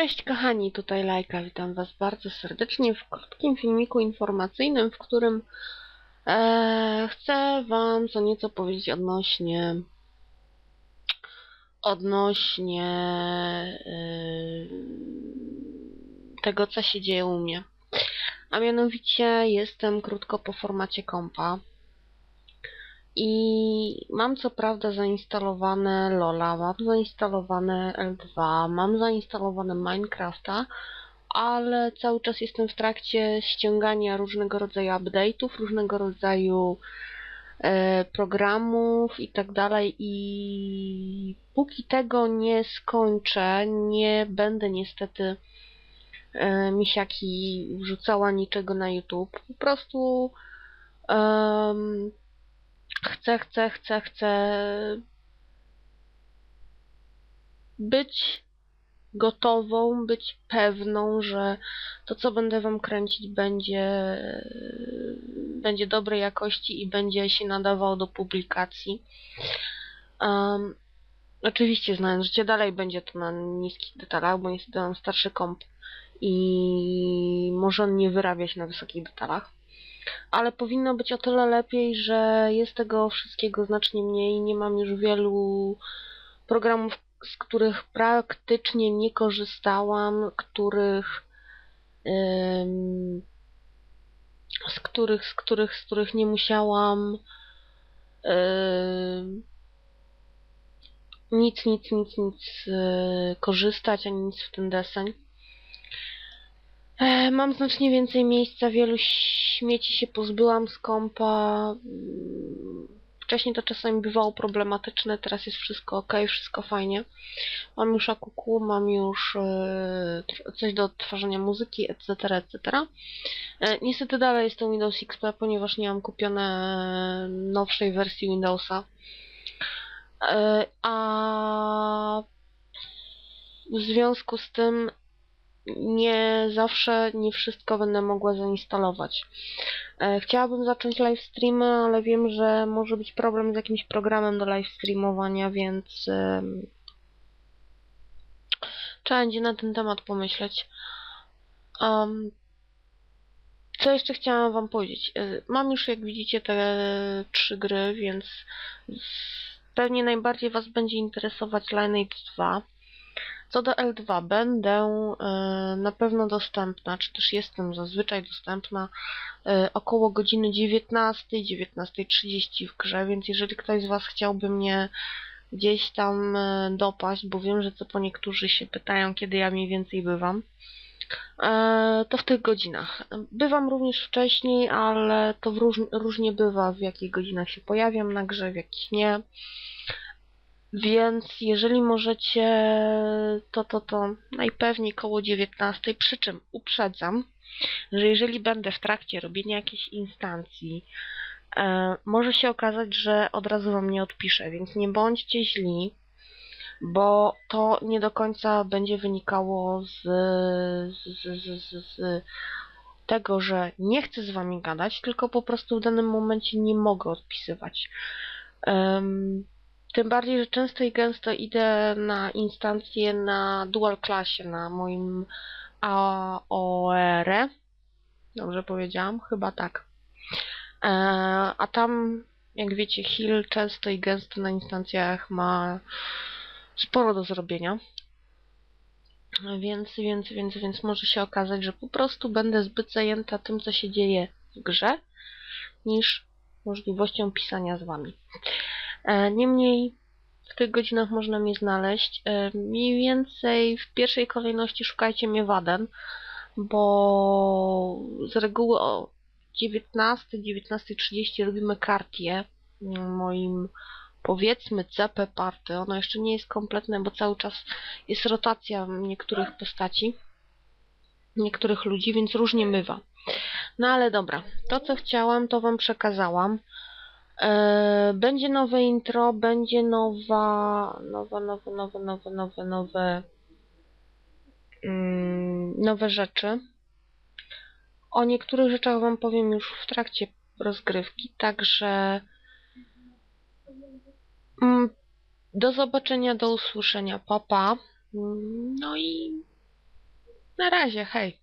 Cześć kochani, tutaj Lajka, witam was bardzo serdecznie w krótkim filmiku informacyjnym, w którym e, chcę wam co nieco powiedzieć odnośnie odnośnie e, tego, co się dzieje u mnie. A mianowicie jestem krótko po formacie kompa. I mam co prawda zainstalowane Lola, mam zainstalowane L2, mam zainstalowane Minecrafta, ale cały czas jestem w trakcie ściągania różnego rodzaju update'ów, różnego rodzaju e, programów i tak dalej i póki tego nie skończę, nie będę niestety e, misiaki wrzucała niczego na YouTube. Po prostu em, chcę, chcę, chcę, chcę być gotową, być pewną, że to, co będę wam kręcić, będzie, będzie dobrej jakości i będzie się nadawało do publikacji. Um, oczywiście, znając życie, dalej będzie to na niskich detalach, bo niestety mam starszy komp i może on nie wyrabia się na wysokich detalach ale powinno być o tyle lepiej, że jest tego wszystkiego znacznie mniej. Nie mam już wielu programów, z których praktycznie nie korzystałam, których z których, z których, z których nie musiałam nic, nic, nic, nic yy, korzystać, ani nic w ten deseń. E, Mam znacznie więcej miejsca, wielu śmieci się pozbyłam z kompa. Mm, Wcześniej to czasami bywało problematyczne, teraz jest wszystko ok, wszystko fajnie. Mam już akuku, mam już e, coś do odtwarzania muzyki, etc., etc. E, Niestety dalej jest to Windows XP, ponieważ nie mam kupione nowszej wersji Windowsa. E, A w związku z tym nie zawsze, nie wszystko będę mogła zainstalować. E, Chciałabym zacząć live streamy, ale wiem, że może być problem z jakimś programem do live streamowania, więc trzeba będzie na ten temat pomyśleć. Um, co jeszcze chciałam wam powiedzieć? E, Mam już, jak widzicie, te trzy gry, więc pewnie najbardziej was będzie interesować Lineage 2. Co do L2, będę e, na pewno dostępna, czy też jestem zazwyczaj dostępna e, około godziny 19, 19.30 w grze, więc jeżeli ktoś z Was chciałby mnie gdzieś tam e, dopaść, bo wiem, że co po niektórzy się pytają, kiedy ja mniej więcej bywam, to w tych godzinach. Bywam również wcześniej, ale to różnie bywa, w jakich godzinach się pojawiam na grze, w jakich nie. Więc jeżeli możecie, to to to najpewniej koło 19, przy czym uprzedzam, że jeżeli będę w trakcie robienia jakiejś instancji, e, może się okazać, że od razu wam nie odpiszę, więc nie bądźcie źli, bo to nie do końca będzie wynikało z, z, z, z, z tego, że nie chcę z wami gadać, tylko po prostu w danym momencie nie mogę odpisywać. Em, tym bardziej, że często i gęsto idę na instancję na dual classie, na moim AOR. Dobrze powiedziałam? Chyba tak. E, a tam, jak wiecie, Hill często i gęsto na instancjach ma sporo do zrobienia. Więc, więc, więc, więc może się okazać, że po prostu będę zbyt zajęta tym, co się dzieje w grze, niż możliwością pisania z wami. E, Niemniej w tych godzinach można mnie znaleźć. E, Mniej więcej w pierwszej kolejności szukajcie mnie w Aden, bo z reguły o 19, 19.30 robimy kartię moim powiedzmy CP party. Ono jeszcze nie jest kompletne, bo cały czas jest rotacja niektórych postaci, niektórych ludzi, więc różnie bywa. No ale dobra, to co chciałam, to wam przekazałam. E, Będzie nowe intro, będzie nowa, nowe, nowe, nowe, nowe, nowe, nowe, nowe rzeczy. O niektórych rzeczach Wam powiem już w trakcie rozgrywki, także mm, do zobaczenia, do usłyszenia, papa. Mm, No i Na razie, hej.